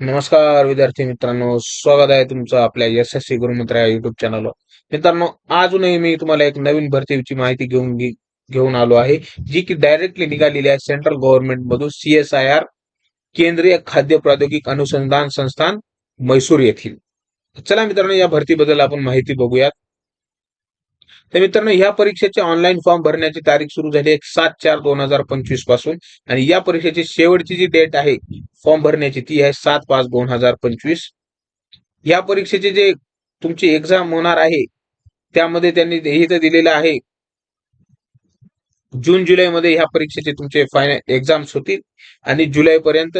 नमस्कार विद्यार्थी मित्रांनो. स्वागत आहे तुमचं आपल्या एस एस सी गुरुमित्र या युट्यूब चॅनलवर मित्रांनो अजूनही मी तुम्हाला एक नवीन भरतीची माहिती घेऊन घेऊन आलो आहे जी की डायरेक्टली निघालेली आहे सेंट्रल गव्हर्नमेंट मधून सीएसआयआर केंद्रीय खाद्य प्रौद्योगिक अनुसंधान संस्थान मैसूर येथील. चला मित्रांनो या भरतीबद्दल आपण माहिती बघूयात. तर मित्रांनो ह्या परीक्षेचे ऑनलाईन फॉर्म भरण्याची तारीख सुरू झाली आहे सात चार दोन हजार पंचवीसपासून. आणि या परीक्षेची शेवटची जी डेट आहे फॉर्म भरण्याची ती आहे सात पाच दोन हजार पंचवीस. या परीक्षेचे जे तुमची एक्झाम होणार आहे त्यामध्ये त्यांनी इथं दिलेलं आहे. जून जुलै मध्ये ह्या परीक्षेचे तुमचे फायनल एक्झाम्स होतील. आणि जुलै पर्यंत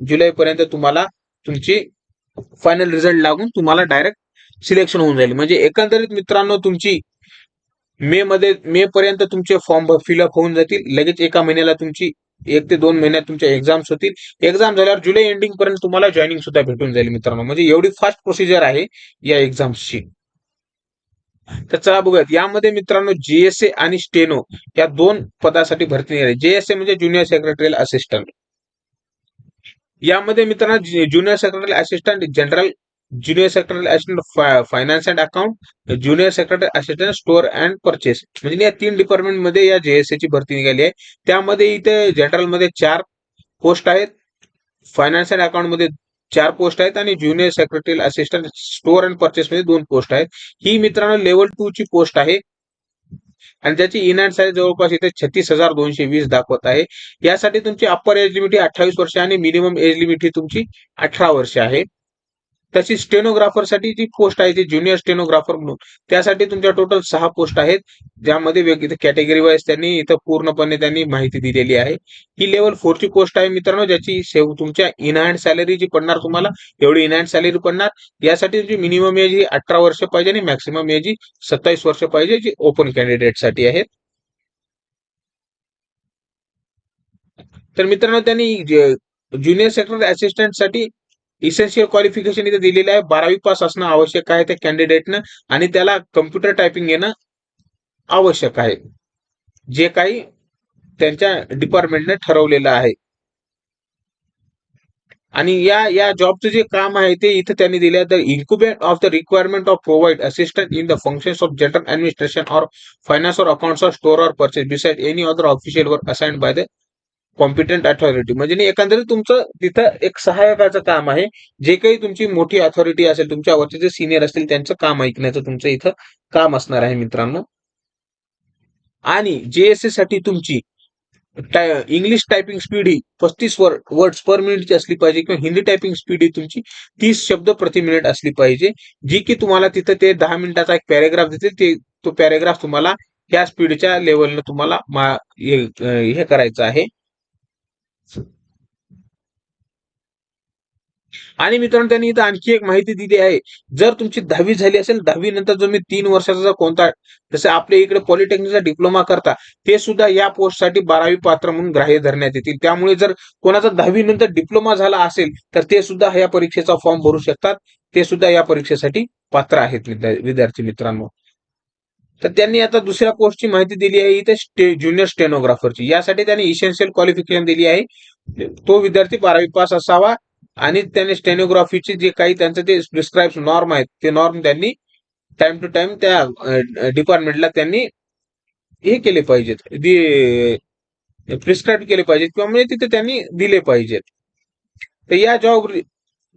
जुलै पर्यंत तुम्हाला तुमची फायनल रिझल्ट लागून तुम्हाला डायरेक्ट सिलेक्शन होऊन जाईल. म्हणजे एकंदरीत मित्रांनो तुमची मे मध्ये मे पर्यंत तुमचे फॉर्म फिलअप होऊन जातील. लगेच एका महिन्याला तुमची एक ते दोन महिन्यात तुमच्या एक्झाम्स होतील. एक्झाम झाल्यावर जुलै एंडिंग पर्यंत तुम्हाला जॉईनिंग सुद्धा भेटून जाईल मित्रांनो. म्हणजे एवढी फास्ट प्रोसिजर आहे या एक्झाम्सची तर चला बघूयात. यामध्ये मित्रांनो जीएसए आणि स्टेनो या दोन पदासाठी भरती निघाली. जेएसए म्हणजे ज्युनियर सेक्रेटरियल असिस्टंट यामध्ये मित्रांनो junior secretary assistant general junior secretary assistant finance and account junior secretary assistant store and purchase म्हणजे या तीन डिपार्टमेंटमध्ये या जेएसए ची भरती निघाली आहे. त्यामध्ये इथे जनरलमध्ये चार पोस्ट आहेत. फायनान्स अँड अकाउंटमध्ये चार पोस्ट आहेत आणि junior secretary assistant store and purchase मध्ये दोन पोस्ट आहेत. ही मित्रांनो लेवल टू ची पोस्ट आहे. आणि ज्याची इन अँड साईज जवळपास इथे छत्तीस हजार दोनशे वीस दाखवत आहे. यासाठी तुमची अप्पर एज लिमिट ही अठ्ठावीस वर्ष आणि मिनिमम एज लिमिट ही तुमची अठरा वर्ष आहे. तशी स्टेनोग्राफरसाठी जी पोस्ट आहे ती ज्युनियर स्टेनोग्राफर म्हणून. त्यासाठी तुमच्या टोटल सहा पोस्ट आहेत ज्यामध्ये वेग- कॅटेगरी वाईज त्यांनी इथं पूर्णपणे त्यांनी माहिती दिलेली आहे. ही लेवल फोर ची पोस्ट आहे मित्रांनो ज्याची सेव तुमच्या इनहँड सॅलरी जी पडणार तुम्हाला एवढी इनहँड सॅलरी पडणार. यासाठी तुमची मिनिमम एज ही अठरा वर्ष पाहिजे आणि मॅक्सिमम एज ही सत्तावीस वर्ष पाहिजे जी ओपन कॅन्डिडेटसाठी आहेत तर मित्रांनो त्यांनी ज्युनियर सेक्टर असिस्टंटसाठी इसेन्शियल क्वालिफिकेशन इथे दिलेलं आहे. बारावी पास असणं आवश्यक आहे त्या कॅन्डिडेटनं आणि त्याला कम्प्युटर टायपिंग येणं आवश्यक आहे. जे काही त्यांच्या डिपार्टमेंटने ठरवलेलं आहे. आणि या या जॉबचं जे काम आहे ते इथं त्यांनी दिले the incubate of the requirement of provide assistant in the functions of general administration or finance or accounts or store or purchase beside any other official work assigned by the competent authority म्हणजे एकंदरीत तुमचं तिथं एक सहायकाचं काम आहे. जे काही तुमची मोठी अथॉरिटी असेल तुमच्यावरचे जे सिनियर असतील त्यांचं काम ऐकण्याचं तुमचं इथं काम असणार आहे मित्रांनो. आणि जेएसए साठी तुमची इंग्लिश टायपिंग स्पीड ही पस्तीस वर्ड्स पर मिनिटची असली पाहिजे किंवा हिंदी टायपिंग स्पीड ही तुमची तीस शब्द प्रति मिनिट असली पाहिजे. जी की तुम्हाला तिथं ते दहा मिनिटाचा एक पॅरेग्राफ देते ते तो पॅरेग्राफ तुम्हाला या स्पीडच्या लेवलनं तुम्हाला मा- हे करायचं आहे. आणि मित्रांनो त्यांनी इथं आणखी एक माहिती दिली आहे. जर तुमची दहावी झाली असेल दहावी नंतर तुम्ही तीन वर्षाचा कोणता जसं आपल्या इकडे पॉलिटेक्निकचा डिप्लोमा करता ते सुद्धा या पोस्टसाठी बारावी पात्र म्हणून ग्राह्य धरण्यात येतील. त्यामुळे जर कोणाचा दहावी नंतर डिप्लोमा झाला असेल तर ते सुद्धा या परीक्षेचा फॉर्म भरू शकतात. ते सुद्धा या परीक्षेसाठी पात्र आहेत विद्या- विद्यार्थी मित्रांनो. तर त्यांनी आता दुसऱ्या पोस्टची माहिती दिली आहे इथे स्टे ज्युनियर स्टेनोग्राफरची यासाठी त्यांनी इसेन्शियल क्वालिफिकेशन दिली आहे. तो विद्यार्थी बारावी पास असावा आणि त्याने स्टेनोग्राफीचे जे काही त्यांचं ते प्रिस्क्राईब नॉर्म आहेत ते नॉर्म त्यांनी टाइम टू टाइम त्या डिपार्टमेंटला त्यांनी हे केले पाहिजेत. प्रिस्क्राईब केले पाहिजेत किंवा म्हणजे तिथे त्यांनी दिले पाहिजेत. तर या जॉब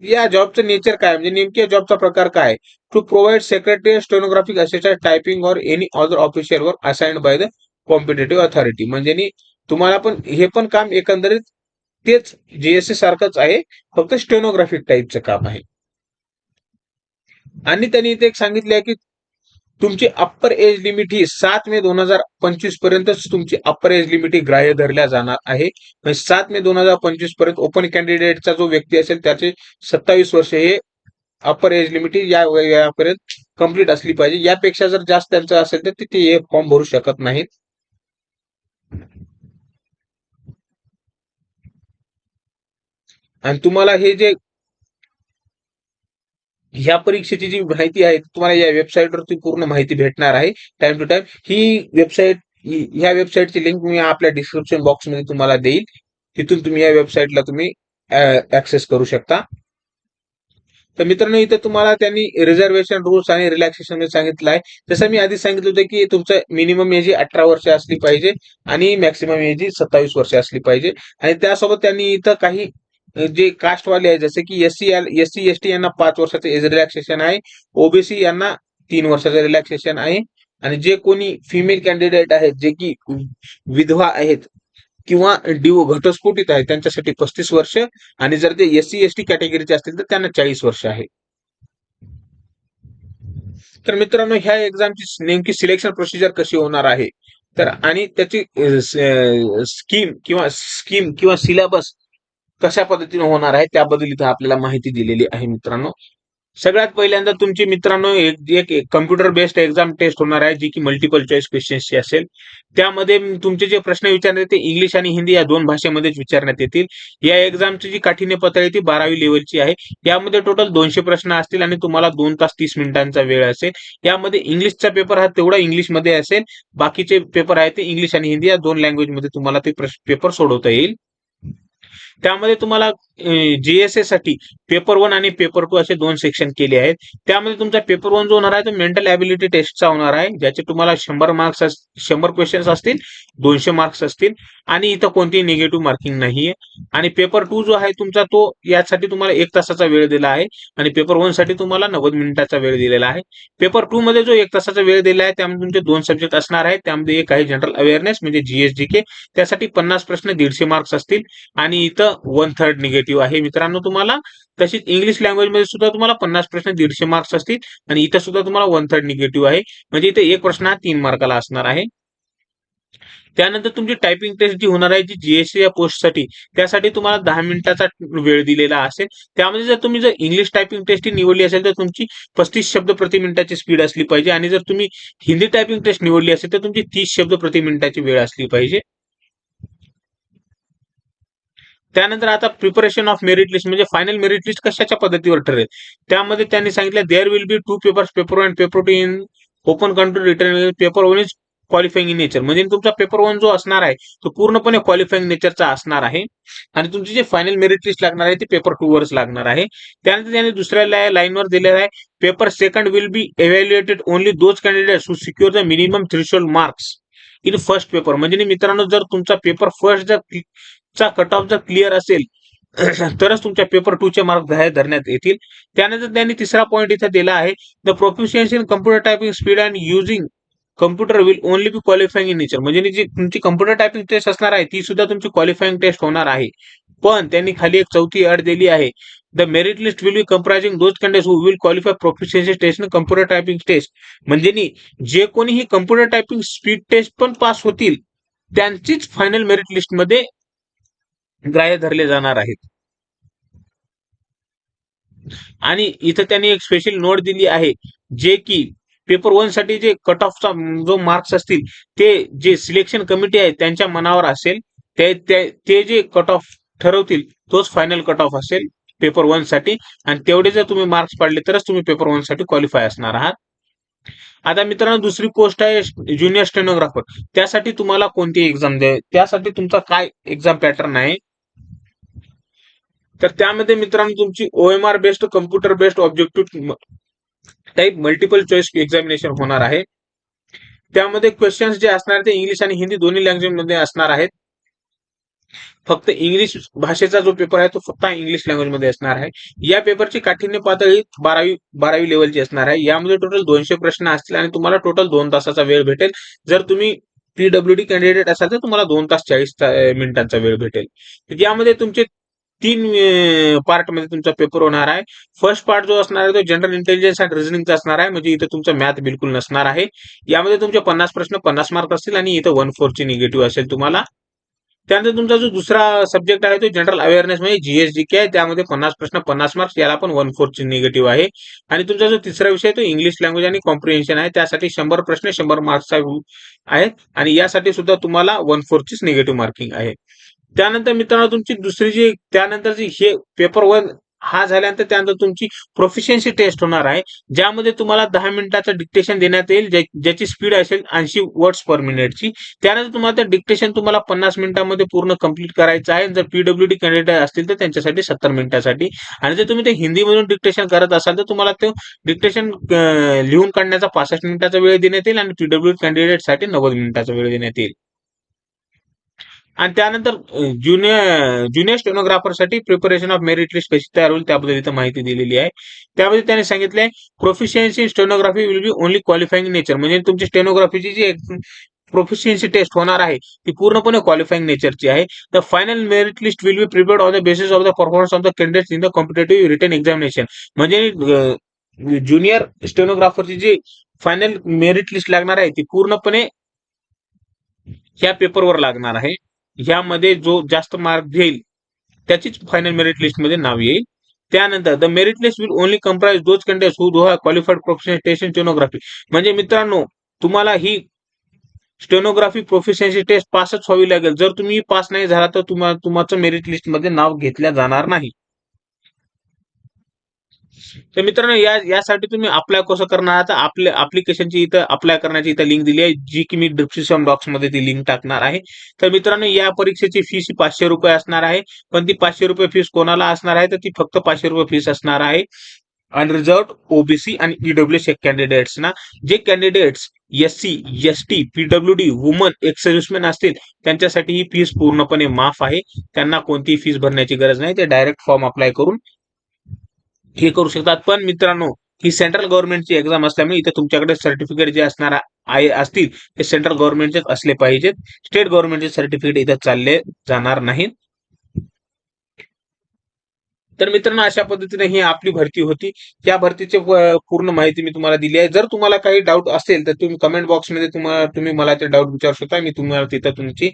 या जॉबचं नेचर काय? म्हणजे नेमकी या जॉबचा प्रकार काय? To provide secretary stenographic assistant typing और any other official work assigned by the competitive authority म्हणजे तुम्हाला पण हे पण काम एकंदरीत तेच जीएससी सारखंच आहे फक्त स्टेनोग्राफिक टाईपचं काम आहे. आणि त्यांनी इथे एक सांगितलं आहे की तुमची अप्पर एज लिमिट ही सात मे दोन हजार पंचवीस पर्यंतच तुमची अप्पर एज लिमिट ही ग्राह्य धरल्या जाणार आहे. म्हणजे सात मे दोन हजार पंचवीसपर्यंत ओपन कॅन्डिडेटचा जो व्यक्ती असेल त्याचे सत्तावीस वर्ष हे अप्पर एज लिमिट ही या वयापर्यंत कंप्लीट असली पाहिजे. यापेक्षा जर जास्त त्यांचं असेल तर ते हे फॉर्म भरू शकत नाहीत. आणि तुम्हाला हे जे ह्या परीक्षेची जी माहिती आहे तुम्हाला या वेबसाईटवरती पूर्ण माहिती भेटणार आहे टाइम टू टाइम ही वेबसाईट ह्या वेबसाईटची लिंक मी आपल्या डिस्क्रिप्शन बॉक्समध्ये तुम्हाला देईल. तिथून तुम्ही या वेबसाईटला तुम्ही ऍक्सेस करू शकता. तर मित्रांनो इथं तुम्हाला त्यांनी रिझर्वेशन रूल्स आणि रिलॅक्सेशनमध्ये सांगितलं आहे. जसं मी आधी सांगितलं होतं की तुमचं मिनिमम एज अठरा वर्ष असली पाहिजे आणि मॅक्सिमम एज सत्तावीस वर्ष असली पाहिजे. आणि त्यासोबत त्यांनी इथं काही जे कास्टवाले आहे जसे की SC SC S C S T यांना पाच वर्षाचं एज रिलॅक्सेशन आहे. ओबीसी यांना तीन वर्षाचं रिलॅक्सेशन आहे. आणि जे कोणी फिमेल कॅन्डिडेट आहेत जे की विधवा आहेत किंवा डिओ घटस्फोटित आहेत त्यांच्यासाठी पस्तीस वर्ष. आणि जर ते एससी एस टी कॅटेगरीचे असतील तर त्यांना चाळीस वर्ष आहे. तर मित्रांनो ह्या एक्झामची नेमकी सिलेक्शन प्रोसिजर कशी होणार आहे? तर आणि त्याची स्कीम किंवा स्कीम किंवा सिलेबस कशा पद्धतीने होणार आहे त्याबद्दल इथं आपल्याला माहिती दिलेली आहे मित्रांनो. सगळ्यात पहिल्यांदा तुमची मित्रांनो एक एक कम्प्युटर बेस्ड एक्झाम टेस्ट होणार आहे जी की मल्टिपल चॉईस क्वेश्चन्सची असेल. त्यामध्ये तुमचे जे प्रश्न विचारण्यात येते इंग्लिश आणि हिंदी या दोन भाषेमध्येच विचारण्यात येतील. या एक्झामची जी काठीण्य पातळी ती बारावी लेवलची आहे. यामध्ये टोटल दोनशे प्रश्न असतील आणि तुम्हाला दोन तास तीस मिनिटांचा वेळ असेल. यामध्ये इंग्लिशचा पेपर हा तेवढा इंग्लिशमध्ये असेल. बाकीचे पेपर आहे ते इंग्लिश आणि हिंदी या दोन लँग्वेजमध्ये तुम्हाला ते पेपर सोडवता येईल. त्यामध्ये तुम्हाला जीएसए साठी पेपर वन आणि पेपर टू असे दोन सेक्शन केले आहेत. त्यामध्ये तुमचा पेपर वन जो होणार आहे तो मेंटल ॲबिलिटी टेस्टचा होणार आहे. ज्याचे तुम्हाला शंभर मार्क्स शंभर क्वेश्चन्स असतील दोनशे मार्क्स असतील आणि इथं कोणतीही निगेटिव्ह मार्किंग नाहीये. आणि पेपर टू जो आहे तुमचा तो यासाठी तुम्हाला एक तासाचा वेळ दिला आहे. आणि पेपर वनसाठी तुम्हाला नव्वद मिनिटाचा वेळ दिलेला आहे. पेपर टू मध्ये जो एक तासाचा वेळ दिला आहे त्यामध्ये तुमचे दोन सब्जेक्ट असणार आहेत. त्यामध्ये एक आहे जनरल अवेअरनेस म्हणजे जीएसडी के त्यासाठी पन्नास प्रश्न दीडशे मार्क्स असतील. आणि इथं वन थर्ड निगेटिव्ह आहे. मित्रांनो तुम्हाला तशीच इंग्लिश लँग्वेजमध्ये सुद्धा तुम्हाला पन्नास प्रश्न दीडशे मार्क्स असतील आणि इथं सुद्धा तुम्हाला वन थर्ड निगेटिव्ह आहे. म्हणजे इथे एक प्रश्न हा तीन मार्काला असणार आहे. त्यानंतर तुमची टायपिंग टेस्ट जी होणार आहे जी जीएससी या पोस्टसाठी त्यासाठी तुम्हाला दहा मिनिटाचा वेळ दिलेला असेल. त्यामध्ये जर तुम्ही जर इंग्लिश टायपिंग टेस्ट निवडली असेल तर तुमची पस्तीस शब्द प्रति मिनिटाची स्पीड असली पाहिजे. आणि जर तुम्ही हिंदी टायपिंग टेस्ट निवडली असेल तर तुमची तीस शब्द प्रति मिनिटाची वेळ असली पाहिजे. त्यानंतर आता प्रिपरेशन ऑफ मेरिट लिस्ट म्हणजे फायनल मेरिट लिस्ट कशाच्या पद्धतीवर ठरेल? त्यामध्ये त्यांनी सांगितलं there will be two papers paper one paper two in open country return paper one is qualifying in nature म्हणजे तुमचा पेपर वन जो असणार आहे तो पूर्णपणे क्वालिफाईंग नेचरचा असणार आहे. आणि तुमची जे फायनल मेरिट लिस्ट लागणार आहे ती पेपर टू वरच लागणार आहे. त्यानंतर त्यांनी दुसऱ्या लाईनवर दिलेला आहे paper second will be evaluated only those candidate who secure the minimum threshold marks in first paper म्हणजे मित्रांनो जर तुमचा पेपर फर्स्ट जर चा कट ऑफ जर क्लिअर असेल तरच तुमच्या पेपर टू चे मार्क धरण्यात येतील. त्यानंतर त्यांनी तिसरा पॉईंट इथे दिला आहे the proficiency in computer typing speed and using computer will only be qualifying in nature म्हणजे जी तुमची कम्प्युटर टायपिंग टेस्ट असणार आहे ती सुद्धा तुमची क्वालिफाईंग टेस्ट होणार आहे. पण त्यांनी खाली एक चौथी अट दिली आहे the merit list will be comprising those candidate who will qualify proficiency test in computer typing test म्हणजे जे कोणी ही कम्प्युटर टायपिंग स्पीड टेस्ट पण पास होतील त्यांचीच फायनल मेरिट लिस्टमध्ये ग्राह्य धरले जाणार आहेत. आणि इथं त्यांनी एक स्पेशल नोट दिली आहे जे की पेपर वनसाठी जे कट ऑफचा जो मार्क्स असतील ते जे सिलेक्शन कमिटी आहे त्यांच्या मनावर असेल ते ते जे कट ऑफ ठरवतील तोच फायनल कट ऑफ असेल पेपर वनसाठी. आणि तेवढे जर तुम्ही मार्क्स पाडले तरच तुम्ही पेपर वनसाठी क्वालिफाय असणार आहात. आता मित्रांनो दुसरी पोस्ट आहे ज्युनियर स्टेनोग्राफर त्यासाठी तुम्हाला कोणती एक्झाम द्यावी त्यासाठी तुमचा काय एक्झाम पॅटर्न आहे? तर त्यामध्ये मित्रांनो तुमची OMR based computer based objective type multiple choice examination होणार आहे. त्यामध्ये क्वेश्चन्स जे असणार ते इंग्लिश आणि हिंदी दोन्ही लँग्वेजमध्ये असणार आहेत. फक्त इंग्लिश भाषेचा जो पेपर आहे तो फक्त इंग्लिश लँग्वेजमध्ये असणार आहे. या पेपरची काठिण्य पातळी बारावी बारावी लेवलची असणार आहे. यामध्ये टोटल दोनशे प्रश्न असतील आणि तुम्हाला टोटल दोन तासाचा वेळ भेटेल. जर तुम्ही पीडब्ल्यूडी कॅन्डिडेट असाल तर तुम्हाला दोन तास चाळीस मिनिटांचा वेळ भेटेल. यामध्ये तुमचे तीन पार्टमध्ये तुमचा पेपर होणार आहे. फर्स्ट पार्ट जो असणार आहे तो जनरल इंटेलिजन्स अँड रिझनिंगचा असणार आहे. म्हणजे इथं तुमचा मॅथ बिलकुल नसणार आहे. यामध्ये तुमचे पन्नास प्रश्न पन्नास मार्क असतील आणि इथं वन फोरची निगेटिव्ह असेल तुम्हाला. त्यानंतर तुमचा जो दुसरा सब्जेक्ट आहे तो जनरल अवेअरनेस म्हणजे जीएसडी के आहे. त्यामध्ये पन्नास प्रश्न पन्नास मार्क्स याला पण वन फोरची निगेटिव्ह आहे. आणि तुमचा जो तिसरा विषय तो इंग्लिश लँग्वेज आणि कॉम्प्रिहेन्शन आहे. त्यासाठी शंभर प्रश्न शंभर मार्क्सचा आहे आणि यासाठी सुद्धा तुम्हाला वन फोरचीच निगेटिव्ह मार्किंग आहे. त्यानंतर मित्रांनो तुमची दुसरी जी त्यानंतरची हे पेपर वन हा झाल्यानंतर त्यानंतर तुमची प्रोफिशियन्सी टेस्ट होणार आहे. ज्यामध्ये तुम्हाला दहा मिनिटाचं डिक्टेशन देण्यात येईल ज्याची स्पीड असेल ऐंशी वर्ड्स पर मिनिटची त्यानंतर तुम्हाला ते डिक्टेशन तुम्हाला पन्नास मिनिटांमध्ये पूर्ण कंप्लीट करायचं आहे. जर पीडब्ल्यू डी कॅन्डिडेट असतील तर त्यांच्यासाठी सत्तर मिनिटासाठी. आणि जर तुम्ही ते हिंदीमधून डिक्टेशन करत असाल तर तुम्हाला ते डिक्टेशन लिहून काढण्याचा पासष्ट मिनिटाचा वेळ देण्यात येईल आणि पीडब्ल्यू कॅन्डिडेटसाठी नव्वद मिनिटाचा वेळ देण्यात येईल. आणि त्यानंतर ज्युनियर ज्युनियर स्टेनोग्राफरसाठी प्रिपरेशन ऑफ मेरिट लिस्ट कशी तयार होईल त्याबद्दल इथं माहिती दिलेली आहे. त्यामध्ये त्याने सांगितलंय proficiency stenography will be only qualifying nature म्हणजे तुमची स्टेनोग्राफीची जी प्रोफिशियन्सी टेस्ट होणार आहे ती पूर्णपणे क्वालिफाईंग नेचरची आहे. The final merit list will be prepared on the basis of the performance of the candidate in the competitive return examination म्हणजे junior स्टेनोग्राफरची जी फायनल मेरिट लिस्ट लागणार आहे ती पूर्णपणे ह्या पेपरवर लागणार आहे. ह्यामध्ये जो जास्त मार्क घेईल त्याचीच फायनल मेरिट लिस्टमध्ये नाव येईल. त्यानंतर the merit list will only comprise those candidates who Doha qualified professional test stenography म्हणजे मित्रांनो तुम्हाला ही स्टेनोग्राफी प्रोफिशियन्सी टेस्ट पासच व्हावी लागेल. जर तुम्ही पास नाही झाला तर तुम्हाला तुमचं मेरिट लिस्टमध्ये नाव घेतल्या जाणार नाही. तर मित्रांनो या यासाठी तुम्ही अप्लाय कसं करणार? आहात आपल्या अप्लिकेशनची इथं अप्लाय करण्याची इथं लिंक दिली आहे जी की मी डिस्क्रिप्शन बॉक्समध्ये ती लिंक टाकणार आहे. तर मित्रांनो या परीक्षेची फीस ही पाचशे रुपये असणार आहे. पण ती पाचशे रुपये फीस कोणाला असणार आहे? तर ती फक्त पाचशे रुपये फीस असणार आहे अनरिझर्व ओबीसी आणि ईडब्ल्यू सी कॅन्डिडेट्स ना. जे candidates SC ST S T PWD woman ex serviceman असतील त्यांच्यासाठी ही फीस पूर्णपणे माफ आहे. त्यांना कोणतीही फीस भरण्याची गरज नाही. ते डायरेक्ट फॉर्म अप्लाय करून हे करू शकतात. पण मित्रांनो ही सेंट्रल गव्हर्नमेंटची एक्झाम असल्यामुळे इथे तुमच्याकडे सर्टिफिकेट जे असणार आहे असतील ते सेंट्रल गव्हर्नमेंटचेच असले पाहिजेत. स्टेट गव्हर्नमेंटचे सर्टिफिकेट इथे चालले जाणार नाहीत. तर मित्रांनो अशा पद्धतीने ही आपली भरती होती. त्या भरतीची पूर्ण माहिती मी तुम्हाला दिली आहे. जर तुम्हाला काही डाऊट असेल तर तुम्ही कमेंट बॉक्समध्ये तुम्हाला तुम्ही मला ते डाऊट विचारू शकता. मी तुम्हाला तिथं तुमची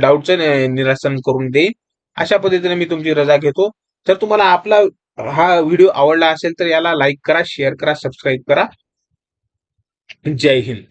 डाऊटचं निरासन करून देईन. अशा पद्धतीने मी तुमची रजा घेतो. तर तुम्हाला आपला हा व्हिडिओ आवडला असेल तर याला लाईक करा शेअर करा सबस्क्राईब करा. जय हिंद.